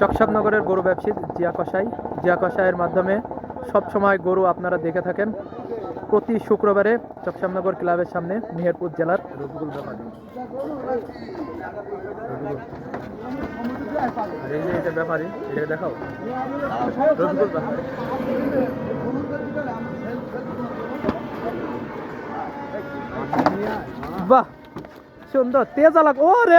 চকসাবনগরের গরু ব্যবসায়ী জিয়া কসাই। জিয়া কসাইয়ের মাধ্যমে সব সময় গরু আপনারা দেখে থাকেন। প্রতি শুক্রবারে চকসাবনগর ক্লাবের সামনে মেহেরপুর জেলার ব্যাপারী, এটা দেখাও। বাহ, সুন্দর। তেজ আলাক ও রে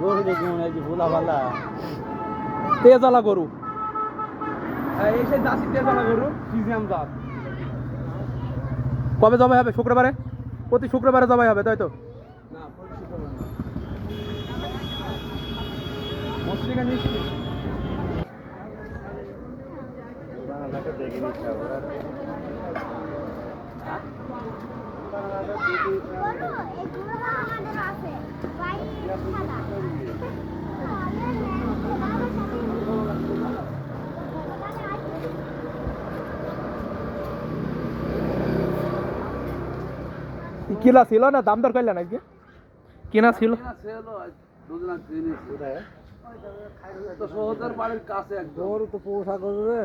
গরু দেখি মনে হয় যে ভোলা ভালা। তেজ গরু। এই সেই জাতি তেজালা গরু ফিজিয়াম জাত। কবে জবাই হবে? শুক্রবারে? প্রতি শুক্রবারে জবাই হবে তাই তো? না কিলা ছিল না দাম দর করলেন নাকি? কিনা ছিল? তো সহজের বাড়ির কাছে একদম। তো পোষা রে